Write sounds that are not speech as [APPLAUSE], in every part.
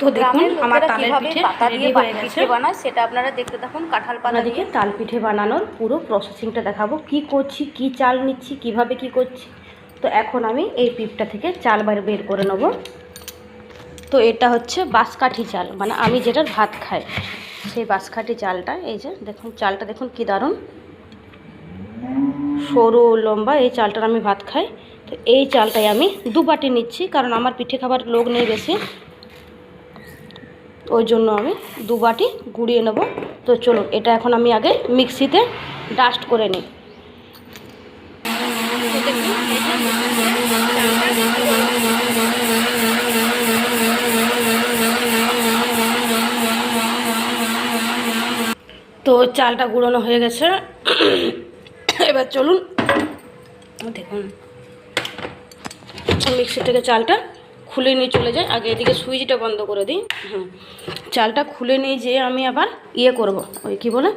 তো দেখুন আমার তালের পিঠে পাতা দিয়ে হয়ে গেছে। বানায় সেটা আপনারা দেখতে থাকুন কাঁঠাল পাতা দিয়ে। তাল পিঠে বানানোর পুরো প্রসেসিংটা দেখাবো। কি করছি কি চাল নিচ্ছি কীভাবে কি করছি? তো এখন আমি এই পিঠটা থেকে চাল বের করে নেব। তো এটা হচ্ছে বাঁশকাঠি চাল মানে আমি যেটার ভাত খাই সেই বাঁশকাঠি চালটা এই যে দেখুন চালটা দেখুন কি দারুণ। সরু লম্বা এই চালটার আমি ভাত খাই। তো এই চালটাই আমি দু বাটি নিচ্ছি কারণ আমার পিঠে খাবার লোক নেই বেশি। ওই জন্য আমি দু বাটি গুঁড়িয়ে নেব। তো চলুন, এটা এখন আমি আগে মিক্সিতে ডাস্ট করে নিই। তো চালটা গুঁড়োনো হয়ে গেছে। এবার চলুন, দেখুন। মিক্সি থেকে চালটা খুলে নিয়ে চলে যাই। আগে এদিকে সুইচটা বন্ধ করে দিই। হুম। চালটা খুলে নিয়ে যেয়ে আমি আবার ইয়ে করব। ওই কি বলে?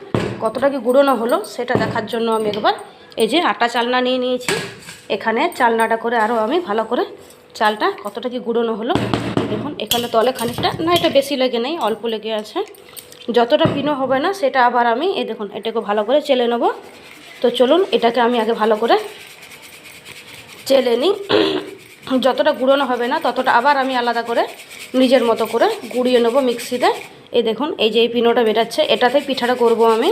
কতটা কি গুঁড়োনো হলো সেটা দেখার জন্য আমি একবার এই যে আটা চালনা নিয়ে নিয়েছি। এখানে চালনাটা করে আরও আমি ভালো করে চালটা কতটা কি গুঁড়োনো হলো। দেখুন, এখানে তলে খানিকটা, না, এটা বেশি লেগে নেই, অল্প লেগে আছে। যতটা পিনো হবে না সেটা আবার আমি, এই দেখুন, এটাকে ভালো করে চেলে নেব। তো চলুন, এটাকে আমি আগে ভালো করে চেলে নিই। যতটা গুঁড়োনো হবে না, ততটা আবার আমি আলাদা করে নিজের মতো করে গুঁড়িয়ে নেব মিক্সিতে। এই দেখুন, এই যে এই পিনোটা বেরাচ্ছে এটাতে পিঠাটা করব আমি।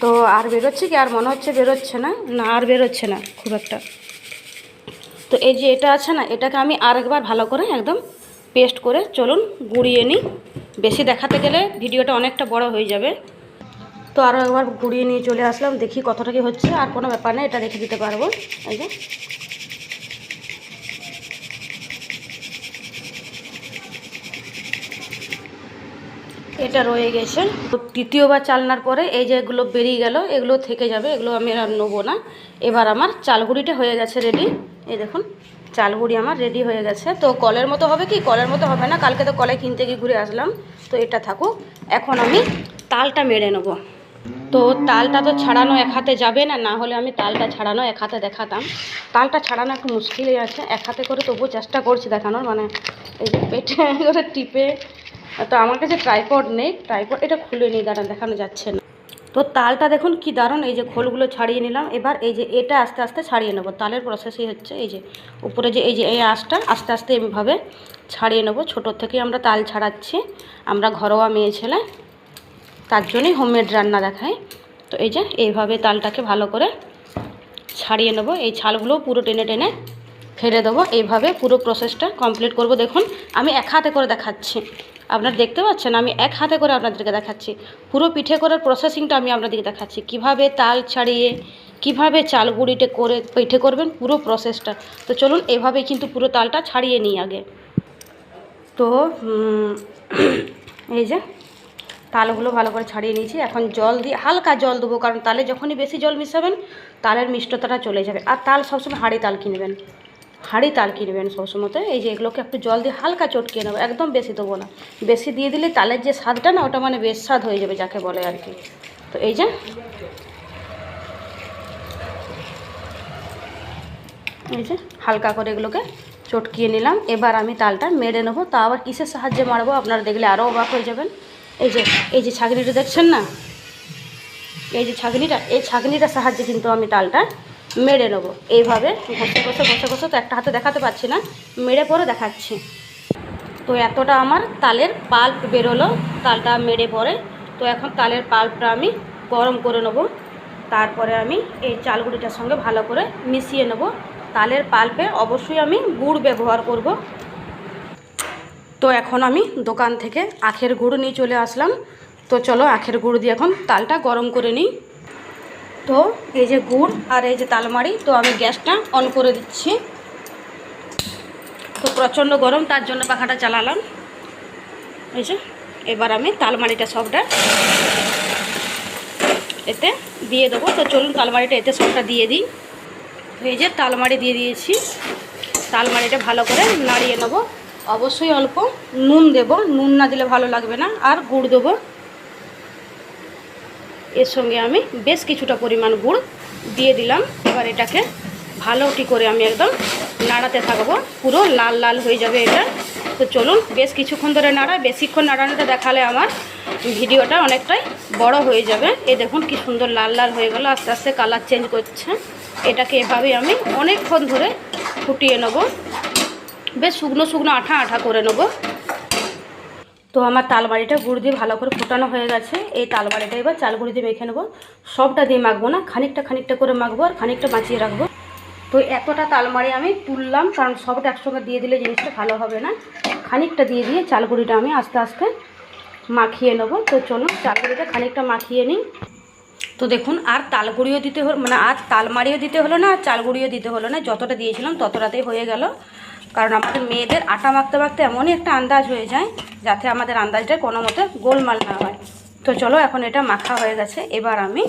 তো আর বেরোচ্ছে কি? আর মনে হচ্ছে বেরোচ্ছে না? না, আর বেরোচ্ছে না, খুব একটা। তো এই যে এটা আছে না, এটাকে আমি আরেকবার ভালো করে একদম পেস্ট করে, চলুন, গুঁড়িয়ে নিই। বেশি দেখাতে গেলে ভিডিওটা অনেকটা বড় হয়ে যাবে। তো আরও একবার ঘুরিয়ে নিয়ে চলে আসলাম, দেখি কতটা কি হচ্ছে, আর কোনো ব্যাপার নেই এটা রেখে দিতে পারব। এই যে। এটা রয়ে গেছে। তো তৃতীয়বার চালনার পরে এই যে এগুলো বেরিয়ে গেল, এগুলো থেকে যাবে, এগুলো আমি আর নেব না। এবার আমার চালগুড়িটা হয়ে গেছে রেডি এই দেখুন, চালগুড়ি আমার রেডি হয়ে গেছে। তো কলের মতো হবে কি? কলের মতো হবে না, কালকে তো কলে কিনতে গিয়ে ঘুরে আসলাম। তো এটা থাকুক, এখন আমি তালটা মেরে নেব। তো তালটা তো ছাড়ানো এক হাতে যাবে না না হলে আমি তালটা ছাড়ানো এক হাতে দেখাতাম। তালটা ছাড়ানো একটু মুশকিলই আছে, এক হাতে করে তবুও চেষ্টা করছি দেখানোর মানে এই যে পেটে [LAUGHS] করে টিপে। তো আমার কাছে ট্রাইপড নেই ট্রাইপড এটা খুলে নিই দাঁড়ান, দেখানো যাচ্ছে না। তো তালটা দেখুন কি দারুণ, এই যে খোলগুলো ছাড়িয়ে নিলাম, এবার এই যে এটা আস্তে আস্তে ছাড়িয়ে নেব। তালের প্রসেসই হচ্ছে, এই যে উপরে যে এই যে এই আঁশটা আস্তে আস্তে এভাবে ছাড়িয়ে নেব। ছোটোর থেকেই আমরা তাল ছাড়াচ্ছি, আমরা ঘরোয়া মেয়ে ছেলে। তার জন্যই হোমমেড রান্না দেখায় তো এই যে, এইভাবে তালটাকে ভালো করে ছাড়িয়ে নেব। এই ছালগুলো পুরো টেনে টেনে ফেলে দেবো। এইভাবে পুরো প্রসেসটা কমপ্লিট করব। দেখুন, আমি এক হাতে করে দেখাচ্ছি। আপনারা দেখতে পাচ্ছেন, আমি এক হাতে করে আপনাদেরকে দেখাচ্ছি। পুরো পিঠে করার প্রসেসিংটা আমি আপনাদেরকে দেখাচ্ছি। কীভাবে তাল ছাড়িয়ে, কীভাবে চাল গুঁড়িতে করে পিঠে করবেন পুরো প্রসেসটা তো চলুন এভাবে কিন্তু পুরো তালটা ছাড়িয়ে নিই আগে। তো এই যে তালগুলো ভালো করে ছাড়িয়ে নিয়েছি। এখন জল দিয়ে, হালকা জল দেবো, কারণ তালে যখনই বেশি জল মিশাবেন, তালের মিষ্টতাটা চলে যাবে। আর তাল সবসময় হাঁড়ি তাল কিনবেন। হাঁড়ি তাল কিনবেন সবসময়তে। এই যে এগুলোকে একটু জল দিয়ে হালকা চটকিয়ে নেব, একদম বেশি দেবো না। বেশি দিয়ে দিলে তালের যে স্বাদটা না, ওটা মানে বেশ স্বাদ হয়ে যাবে যাকে বলে আর কি। তো এই যে এই যে হালকা করে এগুলোকে চটকিয়ে নিলাম। এবার আমি তালটা মেরে নেব। তা আবার কিসের সাহায্যে মারবো আপনারা দেখলে আরও অবাক হয়ে যাবেন। এই যে এই যে ছাগনিটা দেখছেন না? এই যে ছাগনিটা, এই ছাগনিটার সাহায্যে কিন্তু আমি তালটা মেরে নেব। এইভাবে ঘষে ঘষে ঘষে ঘষে তো একটা হাতে দেখাতে পারছি না, মেরে পরে দেখাচ্ছি। তো এতটা আমার তালের পাল্প বেরোলো, তালটা মেরে পরে। তো এখন তালের পাল্পটা আমি গরম করে নেব। তারপরে আমি এই চালগুড়িটার সঙ্গে ভালো করে মিশিয়ে নেব। তালের পাল্পে অবশ্যই আমি গুড় ব্যবহার করব। তো এখন আমি দোকান থেকে আখের গুড় নিয়ে চলে আসলাম। তো চলো আখের গুড় দিয়ে এখন তালটা গরম করে নিই। তো এই যে গুড় আর এই যে তালমারি তো আমি গ্যাসটা অন করে দিচ্ছি। তো প্রচণ্ড গরম, তার জন্য পাখাটা চালালাম। এই যে, এবার আমি তালমারিটা সবটা এতে দিয়ে দেবো। তো চলুন তালমারিটা এতে সবটা দিয়ে দিই। এই যে তালমারি দিয়ে দিয়েছি। তালমারিটা ভালো করে নাড়িয়ে নেব। অবশ্যই অল্প নুন দেব। নুন না দিলে ভালো লাগবে না। আর গুড় দেবো। এর সঙ্গে আমি বেশ কিছুটা পরিমাণ গুড় দিয়ে দিলাম। এবার এটাকে ভালোটি করে আমি একদম নাড়াতে থাকব। পুরো লাল লাল হয়ে যাবে এটা। তো চলুন, বেশ কিছুক্ষণ ধরে নাড়া, বেশিক্ষণ নাড়ানোটা দেখালে আমার ভিডিওটা অনেকটাই বড় হয়ে যাবে। এই দেখুন কি সুন্দর লাল লাল হয়ে গেল, আস্তে আস্তে কালার চেঞ্জ করছে। এটাকে এভাবেই আমি অনেকক্ষণ ধরে ফুটিয়ে নেব। বেশ শুকনো শুকনো আঠা আঠা করে নেব। তো আমার তালবাড়িটা গুড় দিয়ে ভালো করে ফোটানো হয়ে গেছে। এই তালবাড়িটা এবার চাল গুঁড়ি দিয়ে মেখে নেব। সবটা দিয়ে মাখবো না, খানিকটা খানিকটা করে মাখবো আর খানিকটা বাঁচিয়ে রাখব। তো এতটা তালমারি আমি তুললাম, কারণ সবটা একসঙ্গে দিয়ে দিলে জিনিসটা ভালো হবে না। খানিকটা দিয়ে দিয়ে চাল গুঁড়িটা আমি আস্তে আস্তে মাখিয়ে নেব। তো চলুন চাল গুঁড়িটা খানিকটা মাখিয়ে নিই। তো দেখুন, আর তালগুড়িও দিতে হলো মানে আর তালমারিও দিতে হলো না, আর চালগুড়িও দিতে হলো না। যতটা দিয়েছিলাম ততটাতেই হয়ে গেল। কারণ আমাদের মেয়েদের আটা মাখতে মাখতে এমনই একটা আন্দাজ হয়ে যায় যাতে আমাদের আন্দাজটা কোনো মতে গোলমাল না হয়। তো চলো এখন এটা মাখা হয়ে গেছে। এবার আমি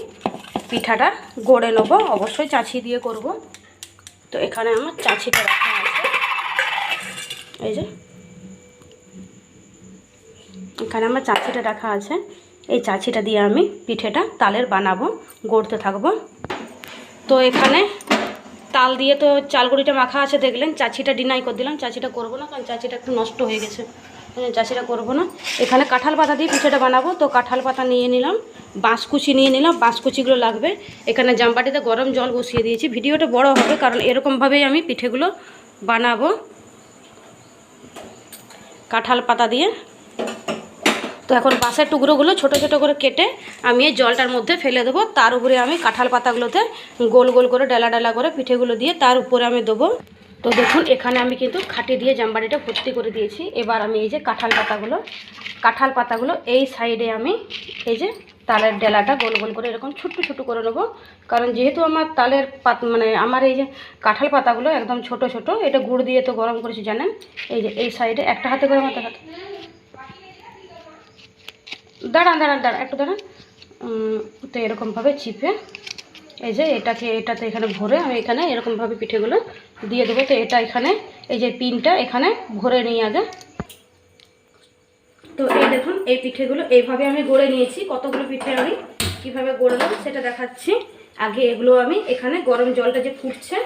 পিঠাটা গড়ে নেব। অবশ্যই চাঁচি দিয়ে করব। তো এখানে আমার চাঁচিটা রাখা আছে। এই যে। এখানে আমার চাঁচিটা রাখা আছে। এই চাঁচিটা দিয়ে আমি পিঠেটা তালের বানাবো, গড়তে থাকব। তো এখানে তাল দিয়ে তো চালগুড়িটা মাখা আছে, দেখলেন? চাচিটা ডিনাই করে দিলাম। চাচিটা করব না, কারণ চাচিটা একটু নষ্ট হয়ে গেছে। জন্য চাচিটা করব না। এখানে কাঁঠাল পাতা দিয়ে পিঠেটা বানাবো। তো কাঁঠাল পাতা নিয়ে নিলাম, বাঁশকুচি নিয়ে নিলাম, বাঁশকুচিগুলো লাগবে। এখানে জামবাটিতে গরম জল বসিয়ে দিয়েছি। ভিডিওটা বড় হবে, কারণ এরকমভাবেই আমি পিঠেগুলো বানাবো। কাঁঠাল পাতা দিয়ে তো এখন বাঁশের টুকরোগুলো ছোট ছোট করে কেটে আমি এই জলটার মধ্যে ফেলে দেবো। তার উপরে আমি কাঁঠাল পাতাগুলোতে গোল গোল করে ডালা ডালা করে পিঠেগুলো দিয়ে তার উপরে আমি দেবো। তো দেখুন, এখানে আমি কিন্তু খাটি দিয়ে জামবাড়িটা ভর্তি করে দিয়েছি। এবার আমি এই যে কাঁঠাল পাতাগুলো কাঁঠাল পাতাগুলো এই সাইডে আমি এই যে তালের ডেলাটা গোল গোল করে এরকম ছোট্ট ছোট করে নেব। কারণ যেহেতু আমার তালের পাত মানে আমার এই যে কাঁঠাল পাতাগুলো একদম ছোট ছোট, এটা গুড় দিয়ে তো গরম করেছি জানেন? এই যে এই সাইডে একটা হাতে করে আমার হাতে দাঁড়ান দাঁড়ান দাঁড়ান, একটু দাঁড়ান। তো এরকমভাবে চিপে, এই যে এটাকে, এটাতে এখানে ভরে আমি এখানে এরকমভাবে পিঠেগুলো দিয়ে দেবো। তো এটা এখানে, এই যে পিনটা এখানে ভরে নিই আগে। তো এই দেখুন, এই পিঠেগুলো এইভাবে আমি গড়ে নিয়েছি। কতগুলো পিঠে আমি কীভাবে গড়লাম সেটা দেখাচ্ছি। আগে এগুলো আমি এখানে গরম জলটা যে ফুটছে,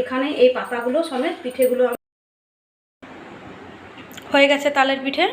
এখানে এই পাতাগুলো সমেত পিঠেগুলো হয়ে গেছে তালের পিঠে।